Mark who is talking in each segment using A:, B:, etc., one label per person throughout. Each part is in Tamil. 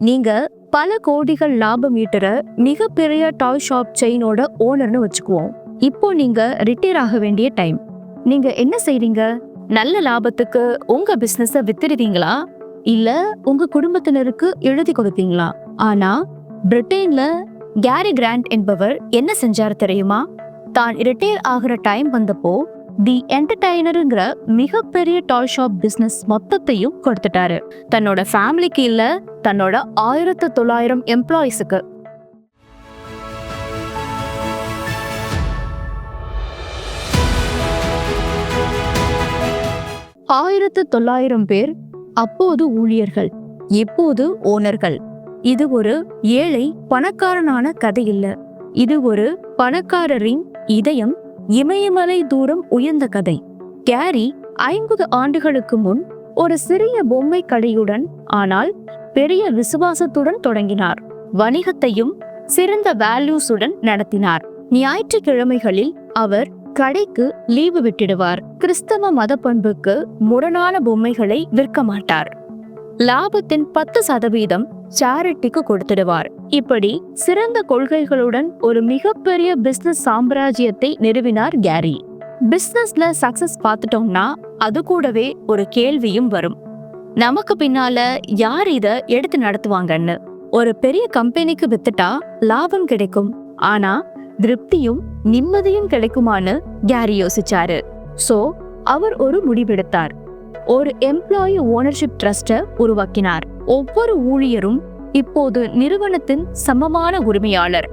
A: நீங்க பல கோடிகள் லாபம் ஈட்டுற மிகப்பெரிய டாய் ஷாப் செயினோட ஓனர்னு வச்சுக்குவோம். இப்போ நீங்க ரிட்டையர் ஆக வேண்டிய டைம் நீங்க என்ன செய்றீங்க? நல்ல லாபத்துக்கு உங்க பிசினஸ வித்துடுவீங்களா இல்ல உங்க குடும்பத்தினருக்கு எழுதி கொடுப்பீங்களா? ஆனா பிரிட்டன்ல கேரி கிராண்ட் என்பவர் என்ன செஞ்சாரு தெரியுமா? தான் ரிட்டையர் ஆகிற டைம் வந்தப்போ தி என்டர்டைனருங்கிற மிகப்பெரிய டாய் ஷாப் பிசினஸ் மொத்தத்தையும் கொடுத்துட்டாரு. தன்னோட ஃபேமிலிக்கு இல்ல தன்னோட ஆயிரத்து தொள்ளாயிரம் எம்ப்ளாயிஸுக்கு ஆயிரத்து தொள்ளாயிரம் பேர் அப்போது ஊழியர்கள் இப்போது ஓனர்கள். இது ஒரு ஏழை பணக்காரனான கதை இல்ல. இது ஒரு பணக்காரரின் இதயம் இமயமலை தூரம் உயர்ந்த கதை. கேரி ஐம்பது ஆண்டுகளுக்கு முன் ஒரு சிறிய பொம்மை கடையுடன் ஆனால் பெரிய விசுவாசத்துடன் தொடங்கினார். வணிகத்தையும் சிறந்த வேல்யூஸுடன் நடத்தினார். ஞாயிற்றுக்கிழமைகளில் அவர் கடைக்கு லீவு விட்டிடுவார். கிறிஸ்தவ மத பண்புக்கு முரணான பொம்மைகளை விற்க மாட்டார். லாபத்தின் பத்து சதவீதம் சேரிட்டிக்கு கொடுத்துடுவார். இப்படி சிறந்த கொள்கைகளுடன் ஒரு மிகப்பெரிய பிசினஸ் சாம்ராஜ்யத்தை நிறுவினார் கேரி. பிசினஸ்ல சக்சஸ் பார்த்துட்டோம்னா அது கூடவே ஒரு கேள்வியும் வரும். நமக்கு பின்னால யார் இத எடுத்து நடத்துவாங்கன்னு. ஒரு பெரிய கம்பெனிக்கு வித்துட்டா லாபம் கிடைக்கும். ஆனா திருப்தியும் நிம்மதியும் கிடைக்குமான்னு கேரி யோசிச்சாரு. சோ அவர் ஒரு முடிவெடுத்தார். ஒரு எம்ப்ளாயி ஓனர்ஷிப் ட்ரஸ்ட உருவாக்கினார். ஒவ்வொரு ஊழியரும் இப்போது நிறுவனத்தின் சமமான உரிமையாளர்.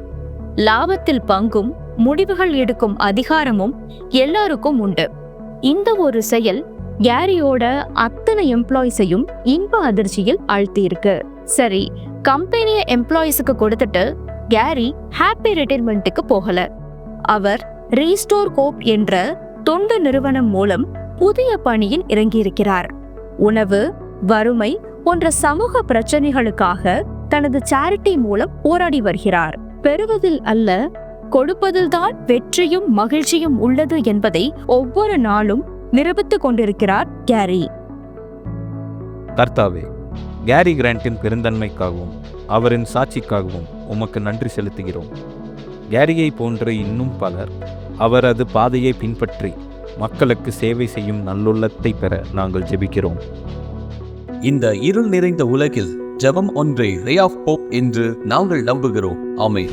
A: லாபத்தில் பங்கும் முடிவுகள் எடுக்கும் அதிகாரமும் எல்லாருக்கும் உண்டு. இந்த ஒரு செயல் கேரியோட அத்தனை எம்ப்ளாயிஸையும் இன்ப அதிர்ச்சியில் ஆழ்த்தியிருக்கு. சரி கம்பெனிய எம்ப்ளாயிஸுக்கு கொடுத்துட்டு கேரி ஹாப்பி ரிட்டைர்மெண்ட்டுக்கு போகல. அவர் ரீஸ்டோர் கோப் என்ற தொண்டு நிறுவனம் மூலம் புதிய பணியில் இறங்கியிருக்கிறார். உணவு வறுமை போன்ற சமூக பிரச்சனைகளுக்காக தனது சேரிட்டி மூலம் போராடி வருகிறார். பெறுவதில் அல்ல கொடுப்பதில்தான் வெற்றியும் மகிழ்ச்சியும் உள்ளது என்பதை ஒவ்வொரு நாளும் நிரூபித்துக் கொண்டிருக்கிறார் கேரி.
B: கர்த்தாவே கேரி கிராண்டின் பெருந்தன்மைக்காகவும் அவரின் சாட்சிக்காகவும் உமக்கு நன்றி செலுத்துகிறோம். கேரியை போன்ற இன்னும் பலர் அவரது பாதையை பின்பற்றி மக்களுக்கு சேவை செய்யும் நல்லுள்ளத்தை பெற நாங்கள் ஜெபிக்கிறோம்.
C: இந்த இருள் நிறைந்த உலகில் ஜபம் ஒன்றே ரே ஆஃப் போப் என்று நாங்கள் நம்புகிறோம். ஆமே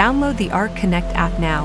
D: Download the Arc Connect app now.